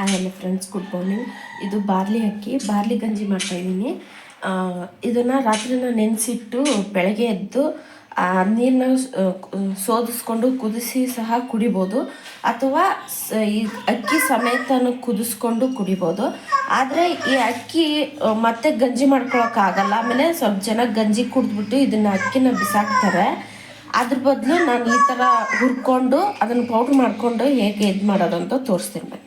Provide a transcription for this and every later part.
ಎಲ್ಲ friends good morning ಇದು barley ಅಕ್ಕಿ. ಬಾರ್ಲಿ ಗಂಜಿ ಮಾಡ್ತಾ ಇದ್ದೀನಿ. ಇದನ್ನು ರಾತ್ರಿನ ನೆನೆಸಿಟ್ಟು ಬೆಳಗ್ಗೆ ಎದ್ದು, ಆ ನೀರನ್ನ ಸೋದಿಸ್ಕೊಂಡು ಕುದಿಸಿ ಸಹ ಕುಡಿಬೋದು. ಅಥವಾ ಈ ಅಕ್ಕಿ ಸಮೇತನೂ ಕುದಿಸ್ಕೊಂಡು ಕುಡಿಬೋದು. ಆದರೆ ಈ ಅಕ್ಕಿ ಮತ್ತೆ ಗಂಜಿ ಮಾಡ್ಕೊಳಕ್ಕಾಗಲ್ಲ ಆಮೇಲೆ ಸ್ವಲ್ಪ ಜನ ಗಂಜಿ ಕುಡಿದ್ಬಿಟ್ಟು ಇದನ್ನು ಅಕ್ಕಿನ ಬಿಸಾಕ್ತಾರೆ. ಅದ್ರ ಬದಲು ನಾನು ಈ ಥರ ಹುರ್ಕೊಂಡು ಅದನ್ನು ಪೌಡ್ರ್ ಮಾಡಿಕೊಂಡು ಹೇಗೆ ಇದು ಮಾಡೋದು ಅಂತ ತೋರಿಸ್ತೀನಿ.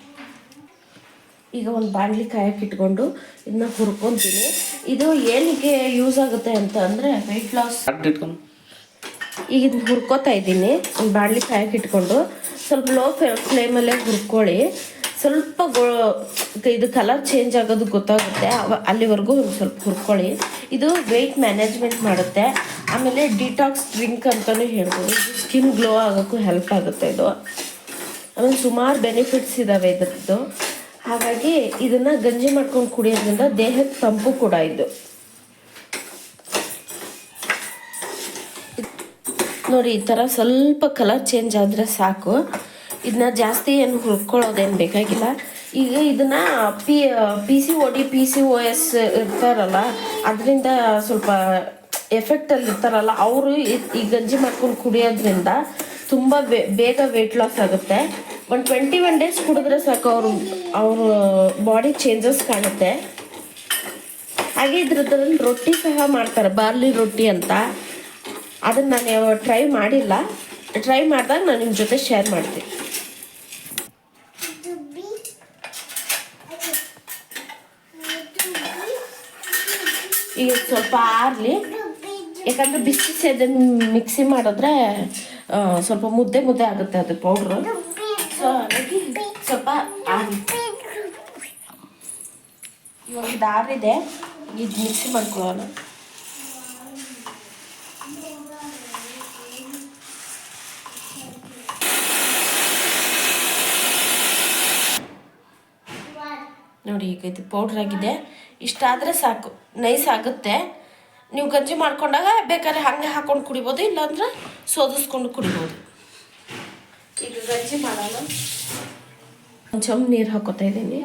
ಈಗ ಒಂದು ಬಾಣಲಿ ಕಾಯಕ್ಕೆ ಇಟ್ಕೊಂಡು ಇದನ್ನ ಹುರ್ಕೊತೀನಿ. ಇದು ಏನಕ್ಕೆ ಯೂಸ್ ಆಗುತ್ತೆ ಅಂತ ಅಂದರೆ ವೆಯ್ಟ್ ಲಾಸ್ ಈಗ ಇದನ್ನ ಹುರ್ಕೋತಾ ಇದ್ದೀನಿ. ಒಂದು ಬಾಣಲಿ ಕಾಯಕ್ಕೆ ಇಟ್ಕೊಂಡು ಸ್ವಲ್ಪ ಲೋ ಫ್ಲೇಮಲ್ಲೇ ಹುರ್ಕೊಳ್ಳಿ. ಸ್ವಲ್ಪ ಗೊ ಇದು ಕಲರ್ ಚೇಂಜ್ ಆಗೋದು ಗೊತ್ತಾಗುತ್ತೆ. ಅಲ್ಲಿವರೆಗೂ ಒಂದು ಸ್ವಲ್ಪ ಹುರ್ಕೊಳ್ಳಿ. ಇದು ವೆಯ್ಟ್ ಮ್ಯಾನೇಜ್ಮೆಂಟ್ ಮಾಡುತ್ತೆ. ಆಮೇಲೆ ಡಿಟಾಕ್ಸ್ ಡ್ರಿಂಕ್ ಅಂತಲೂ ಹೇಳ್ಬೋದು. ಸ್ಕಿನ್ ಗ್ಲೋ ಆಗೋಕ್ಕೂ ಹೆಲ್ಪ್ ಆಗುತ್ತೆ ಇದು. ಆಮೇಲೆ ಸುಮಾರು ಬೆನಿಫಿಟ್ಸ್ ಇದ್ದಾವೆ ಇದರದ್ದು. ಹಾಗಾಗಿ ಇದನ್ನು ಗಂಜಿ ಮಾಡ್ಕೊಂಡು ಕುಡಿಯೋದ್ರಿಂದ ದೇಹಕ್ಕೆ ತಂಪು ಕೂಡ ಇದು. ನೋಡಿ, ಈ ಥರ ಸ್ವಲ್ಪ ಕಲರ್ ಚೇಂಜ್ ಆದರೆ ಸಾಕು. ಇದನ್ನ ಜಾಸ್ತಿ ಏನು ಹುರ್ಕೊಳ್ಳೋದೇನು ಬೇಕಾಗಿಲ್ಲ. ಈಗ ಇದನ್ನ P P C O D P C O S ಇರ್ತಾರಲ್ಲ, ಅದರಿಂದ ಸ್ವಲ್ಪ ಎಫೆಕ್ಟಲ್ಲಿ ಇರ್ತಾರಲ್ಲ, ಅವರು ಈ ಗಂಜಿ ಮಾಡ್ಕೊಂಡು ಕುಡಿಯೋದ್ರಿಂದ ತುಂಬ ಬೇಗ ವೆಯ್ಟ್ ಲಾಸ್ ಆಗುತ್ತೆ. ಒಂದು ಟ್ವೆಂಟಿ ಒನ್ ಡೇಸ್ ಕುಡಿದ್ರೆ ಸಾಕು ಅವರು, ಅವ್ರ ಬಾಡಿ ಚೇಂಜಸ್ ಕಾಣುತ್ತೆ. ಹಾಗೆ ಇದ್ರದ್ರಲ್ಲಿ ರೊಟ್ಟಿ ಸಹ ಮಾಡ್ತಾರೆ, ಬಾರ್ಲಿ ರೊಟ್ಟಿ ಅಂತ. ಅದನ್ನು ನಾನು ಯಾವ ಟ್ರೈ ಮಾಡಿಲ್ಲ. ಟ್ರೈ ಮಾಡಿದಾಗ ನಾನು ನಿಮ್ಮ ಜೊತೆ ಶೇರ್ ಮಾಡ್ತೀನಿ. ಈಗ ಸ್ವಲ್ಪ ಆರ್ಲಿ. ಯಾಕಂದ್ರೆ ಬಿಸಿ ಸೇದ ಮಿಕ್ಸಿ ಮಾಡಿದ್ರೆ ಸ್ವಲ್ಪ ಮುದ್ದೆ ಮುದ್ದೆ ಆಗುತ್ತೆ ಅದು ಪೌಡ್ರು ಸ್ವಲ್ಪ ಇವಾಗ ದಾರಿದೆ ಇದು ಮಿಕ್ಸಿ ಮಾಡ್ಕೊಳ್ಳೋಣ. ನೋಡಿ, ಈಗ ಇದು ಪೌಡ್ರ್ ಆಗಿದೆ. ಇಷ್ಟಾದರೆ ಸಾಕು, ನೈಸ್ ಆಗುತ್ತೆ. ನೀವು ಗಂಜಿ ಮಾಡ್ಕೊಂಡಾಗ ಬೇಕಾದ್ರೆ ಹಾಗೆ ಹಾಕೊಂಡು ಕುಡಿಬೋದು, ಇಲ್ಲಾಂದ್ರೆ ಸೋದಿಸ್ಕೊಂಡು ಕುಡಿಬೋದು. ಈಗ ಗಂಜಿ ಮಾಡೋಣ. ಚಮ್ ನೀರು ಹಾಕೋತಾ ಇದ್ದೀನಿ.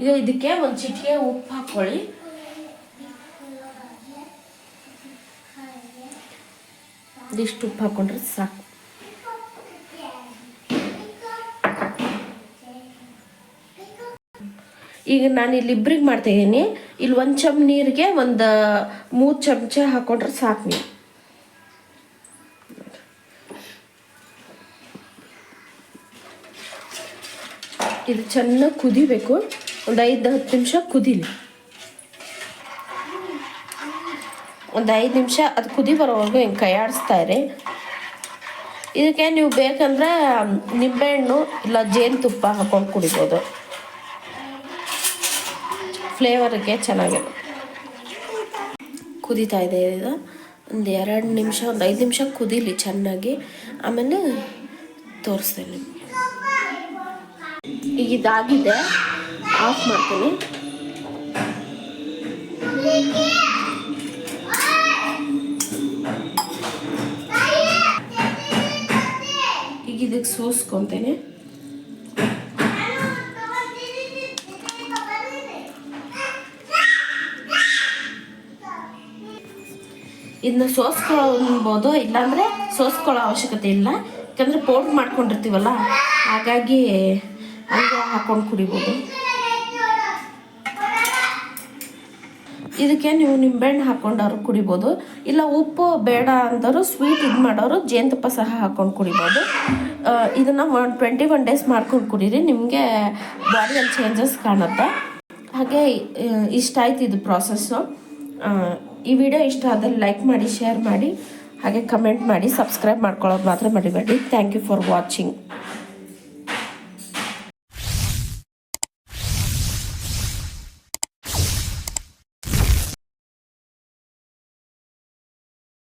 ಈಗ ಇದಕ್ಕೆ ಒಂದು ಚಿಟಿಕೆ ಉಪ್ಪು ಹಾಕ್ಕೊಳ್ಳಿ ಇದಿಷ್ಟು ಉಪ್ಪು ಹಾಕೊಂಡ್ರೆ ಸಾಕು. ಈಗ ನಾನು ಇಲ್ಲಿ ಮಾಡ್ತಾ ಇದ್ದೀನಿ. ಇಲ್ಲಿ ಒಂದು ಚಮ್ ನೀರಿಗೆ ಒಂದು ಮೂರು ಚಮಚ ಹಾಕೊಂಡ್ರೆ ಸಾಕು ನೀವು ಇದು ಚೆನ್ನಾಗಿ ಕುದಿಬೇಕು. ಒಂದು ಐದು ಹತ್ತು ನಿಮಿಷ ಕುದೀಲಿ. ಒಂದು ಐದು ನಿಮಿಷ ಅದು ಕುದಿ ಬರೋವರೆಗೂ ಹಿಂಗೆ ಕೈ ಆಡಿಸ್ತಾ ಇರಿ. ಇದಕ್ಕೆ ನೀವು ಬೇಕಂದ್ರೆ ನಿಂಬೆಹಣ್ಣು ಇಲ್ಲ ಜೇನುತುಪ್ಪ ಹಾಕೊಂಡು ಕುಡಿಬೋದು. ಫ್ಲೇವರ್ಗೆ ಚೆನ್ನಾಗಿರುತ್ತೆ. ಕುದೀತಾ ಇದೆ ಇದು. ಒಂದು ಎರಡು ನಿಮಿಷ, ಒಂದು ಐದು ನಿಮಿಷ ಕುದೀಲಿ ಚೆನ್ನಾಗಿ. ಆಮೇಲೆ ತೋರಿಸ್ತೇನೆ. ಈಗ ಇದಾಗಿದೆ. ಆಫ್ ಮಾಡ್ತೀನಿ. ಈಗ ಇದಕ್ಕೆ ಸೋಸ್ಕೊತೇನೆ. ಇದನ್ನ ಸೋಸ್ಕೊಳ್ಬೋದು, ಇಲ್ಲಾಂದರೆ ಸೋಸ್ಕೊಳ್ಳೋ ಅವಶ್ಯಕತೆ ಇಲ್ಲ. ಯಾಕಂದರೆ ಪೌಡ್ರ್ ಮಾಡ್ಕೊಂಡಿರ್ತೀವಲ್ಲ, ಹಾಗಾಗಿ ಹಾಕೊಂಡು ಕುಡಿಬೋದು. ಇದಕ್ಕೆ ನೀವು ನಿಂಬೆಹಣ್ಣು ಹಾಕೊಂಡವ್ರು ಕುಡಿಬೋದು. ಇಲ್ಲ ಉಪ್ಪು ಬೇಡ ಅಂದವರು ಸ್ವೀಟ್ ಇದು ಮಾಡೋರು ಜೇನುತುಪ್ಪ ಸಹ ಹಾಕೊಂಡು ಕುಡಿಬೋದು. ಇದನ್ನು ಒನ್ ಟ್ವೆಂಟಿ ಒನ್ ಡೇಸ್ ಮಾಡ್ಕೊಂಡು ಕುಡೀರಿ. ನಿಮಗೆ ಬಾಡಿಯಲ್ಲಿ ಚೇಂಜಸ್ ಕಾಣುತ್ತೆ. ಹಾಗೆ ಇಷ್ಟ ಆಯ್ತು ಇದು ಪ್ರಾಸೆಸ್ಸು ಈ ವಿಡಿಯೋ ಇಷ್ಟ ಆದರೆ ಲೈಕ್ ಮಾಡಿ ಶೇರ್ ಮಾಡಿ, ಹಾಗೆ ಕಮೆಂಟ್ ಮಾಡಿ ಸಬ್ಸ್ಕ್ರೈಬ್ ಮಾಡ್ಕೊಳ್ಳೋದು ಮಾತ್ರ ಮಾಡಿಬೇಡಿ ಥ್ಯಾಂಕ್ ಯು ಫಾರ್ ವಾಚಿಂಗ್